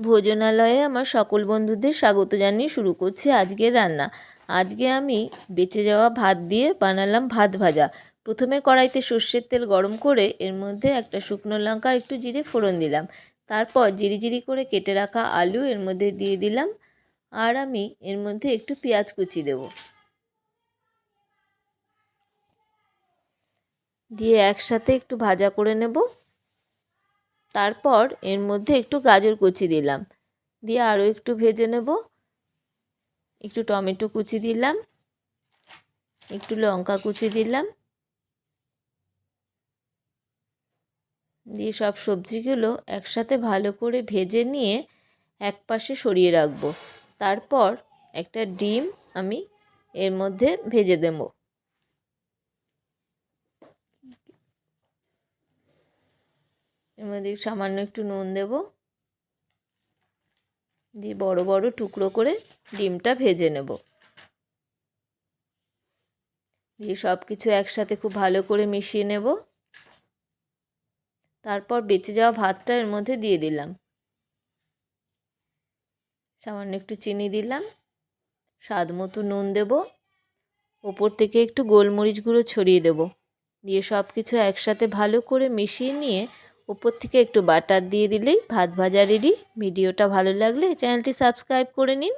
ভোজনালয়ে আমার সকল বন্ধুদের স্বাগত জানিয়ে শুরু করছি আজকের রান্না। আজকে আমি বেঁচে যাওয়া ভাত দিয়ে বানালাম ভাত ভাজা। প্রথমে কড়াইতে সর্ষের তেল গরম করে এর মধ্যে একটা শুকনো লঙ্কা, একটু জিরে ফোড়ন দিলাম। তারপর জিরি জিরি করে কেটে রাখা আলু এর মধ্যে দিয়ে দিলাম। আর আমি এর মধ্যে একটু পেঁয়াজ কুচি দেব। দিয়ে একসাথে একটু ভাজা করে নেব। তারপর এর মধ্যে একটু গাজর কুচি দিলাম। দিয়ে আরও একটু ভেজে নেব। একটু টমেটো কুচি দিলাম। একটু লঙ্কা কুচি দিলাম। দিয়ে সব সবজিগুলো একসাথে ভালো করে ভেজে নিয়ে এক পাশে সরিয়ে রাখব। তারপর একটা ডিম আমি এর মধ্যে ভেজে দেবো। এর মধ্যে সামান্য একটু নুন দেব। দিয়ে বড় বড় টুকরো করে ডিমটা ভেজে নেব। দিয়ে সব কিছু একসাথে খুব ভালো করে মিশিয়ে নেব। তারপর বেঁচে যাওয়া ভাতটা এর মধ্যে দিয়ে দিলাম। সামান্য একটু চিনি দিলাম। স্বাদ মতো নুন দেব। ওপর থেকে একটু গোলমরিচ গুঁড়ো ছড়িয়ে দেব। দিয়ে সব কিছু একসাথে ভালো করে মিশিয়ে নিয়ে উপর থেকে একটু বাটার দিয়ে দিলেই ভাত ভাজা রেডি ভিডিওটা ভালো লাগলে চ্যানেলটি সাবস্ক্রাইব করে নিন।